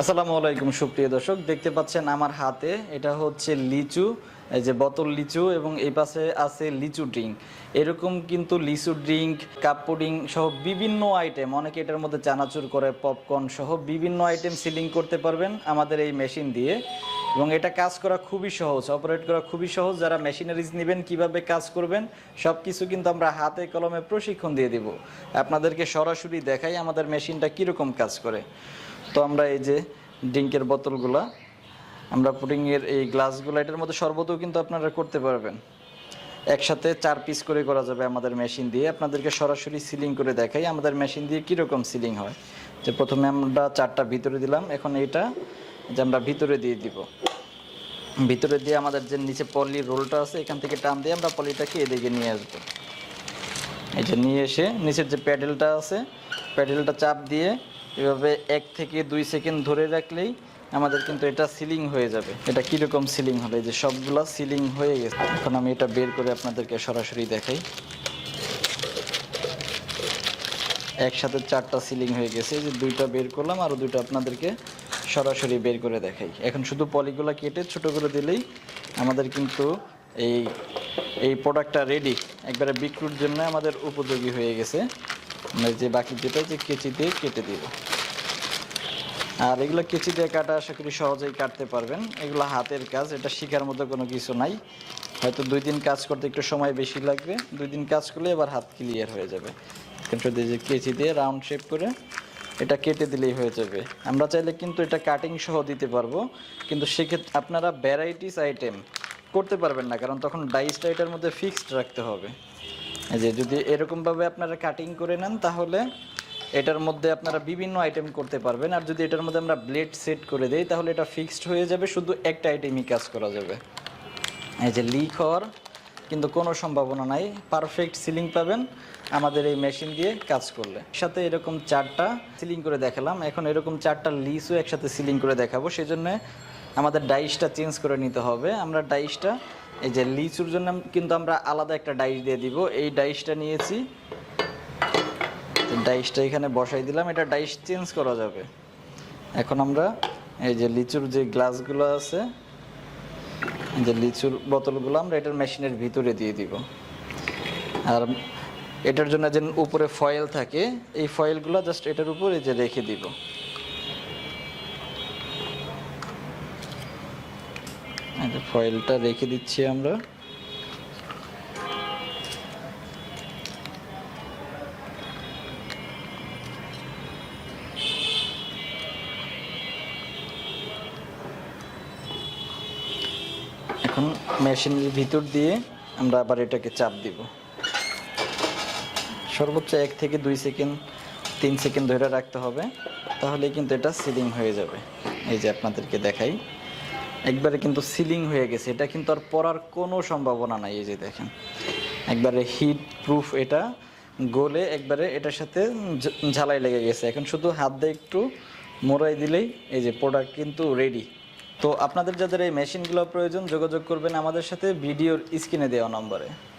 আসসালামু আলাইকুম, সুপ্রিয় দর্শক। দেখতে পাচ্ছেন আমার হাতে এটা হচ্ছে লিচু, এই যে বোতল লিচু এবং এই পাশে আছে লিচু ড্রিঙ্ক। এরকম কিন্তু লিচু ড্রিঙ্ক, কাপ পুডিং সহ বিভিন্ন আইটেম, অনেকে এটার মধ্যে চানাচুর করে, পপকর্ন সহ বিভিন্ন আইটেম সিলিং করতে পারবেন আমাদের এই মেশিন দিয়ে। এবং এটা কাজ করা খুবই সহজ, অপারেট করা খুবই সহজ। যারা মেশিনারিজ নেবেন, কীভাবে কাজ করবেন সব কিছু কিন্তু আমরা হাতে কলমে প্রশিক্ষণ দিয়ে দিব। আপনাদেরকে সরাসরি দেখাই আমাদের মেশিনটা কীরকম কাজ করে। তো আমরা এই যে ড্রিঙ্কের বোতলগুলা, আমরা পুডিংয়ের এই গ্লাসগুলো, এটার মধ্যে শরবতও কিন্তু আপনারা করতে পারবেন। একসাথে চার পিস করে করা যাবে আমাদের মেশিন দিয়ে। আপনাদেরকে সরাসরি সিলিং করে দেখাই আমাদের মেশিন দিয়ে কীরকম সিলিং হয়। যে প্রথমে আমরা চারটা ভিতরে দিলাম, এখন এইটা যে আমরা ভিতরে দিয়ে দিব। ভিতরে দিয়ে আমাদের যে নিচে পলি রোলটা আছে, এখান থেকে টান দিয়ে আমরা পলিটাকে এদিকে নিয়ে আসব। এই যে নিয়ে এসে নিচের যে প্যাডেলটা আছে, প্যাডেলটা চাপ দিয়ে এভাবে এক থেকে দুই সেকেন্ড ধরে রাখলেই আমাদের কিন্তু এটা সিলিং হয়ে যাবে। এটা কীরকম সিলিং এই যে সবগুলা সিলিং হয়ে গেছে। এখন আমি এটা বের করে আপনাদেরকে সরাসরি দেখাই। একসাথে চারটা সিলিং হয়ে গেছে। যে দুইটা বের করলাম আরও দুইটা আপনাদেরকে সরাসরি বের করে দেখাই। এখন শুধু পলিগুলা কেটে ছোট করে দিলেই আমাদের কিন্তু এই এই প্রোডাক্টটা রেডি একবারে বিক্রির জন্য আমাদের উপযোগী হয়ে গেছে। আমরা যে বাকি যেটা যে কেচি দিয়ে কেটে দিব। আর এগুলো কেচি দিয়ে কাটা আশা করি সহজেই কাটতে পারবেন। এগুলো হাতের কাজ, এটা শেখার মতো কোনো কিছু নাই। হয়তো দুই দিন কাজ করতে একটু সময় বেশি লাগবে। দুই দিন কাজ করলে এবার হাত ক্লিয়ার হয়ে যাবে। কিন্তু যে কেচি দিয়ে রাউন্ড শেপ করে এটা কেটে দিলেই হয়ে যাবে। আমরা চাইলে কিন্তু এটা কাটিং সহ দিতে পারব। কিন্তু সেক্ষেত্রে আপনারা ভ্যারাইটিস আইটেম করতে পারবেন না, কারণ তখন ডাইসটা এটার মধ্যে ফিক্সড রাখতে হবে। যে যদি এরকমভাবে আপনারা কাটিং করে নেন, তাহলে এটার মধ্যে আপনারা বিভিন্ন আইটেম করতে পারবেন। আর যদি এটার মধ্যে আমরা ব্লেড সেট করে দেই, তাহলে এটা ফিক্সড হয়ে যাবে, শুধু একটা আইটেমই কাজ করা যাবে। এই যে লিক হওয়ার কিন্তু কোনো সম্ভাবনা নাই। পারফেক্ট সিলিং পাবেন। আমাদের এই মেশিন দিয়ে কাজ করলে। সাথে এরকম চারটা সিলিং করে দেখালাম। এখন এরকম চারটা লিসও একসাথে সিলিং করে দেখাবো। সেই জন্য আমাদের ডাইসটা চেঞ্জ করে নিতে হবে। আমরা ডাইসটা এই যে লিচুর জন্য কিন্তু আমরা আলাদা একটা ডাইস দিয়ে দিব। এই ডাইসটা নিয়েছি। ডাইসটা এখানে বসাই দিলাম। এটা ডাইস চেঞ্জ করা যাবে। এখন আমরা এই যে লিচুর যে গ্লাসগুলো আছে যে লিচুর বোতলগুলো আমরা এটার মেশিনের ভিতরে দিয়ে দিব। আর এটার জন্য যে উপরে ফয়েল থাকে, এই ফয়েলগুলো জাস্ট এটার উপরে যে রেখে দিব এই যে ফয়েলটা রেখে দিচ্ছি আমরা। এখন মেশিনের ভিতর দিয়ে আমরা আবার এটাকে চাপ দিব। সর্বোচ্চ এক থেকে দুই সেকেন্ড, তিন সেকেন্ড ধরে রাখতে হবে তাহলে কিন্তু এটা সিলিং হয়ে যাবে। এই যে আপনাদেরকে দেখাই। একবারে কিন্তু সিলিং হয়ে গেছে। এটা কিন্তু আর পরার কোনো সম্ভাবনা নাই এই যে দেখেন। একবারে হিট প্রুফ এটা। গোলে একবারে এটার সাথে ঝালাই লেগে গেছে। এখন শুধু হাত দিয়ে একটু মোড়াই দিলেই এই যে প্রোডাক্ট কিন্তু রেডি তো আপনাদের যাদের এই মেশিনগুলো প্রয়োজন যোগাযোগ করবেন আমাদের সাথে, ভিডিওর স্ক্রিনে দেওয়া নম্বরে।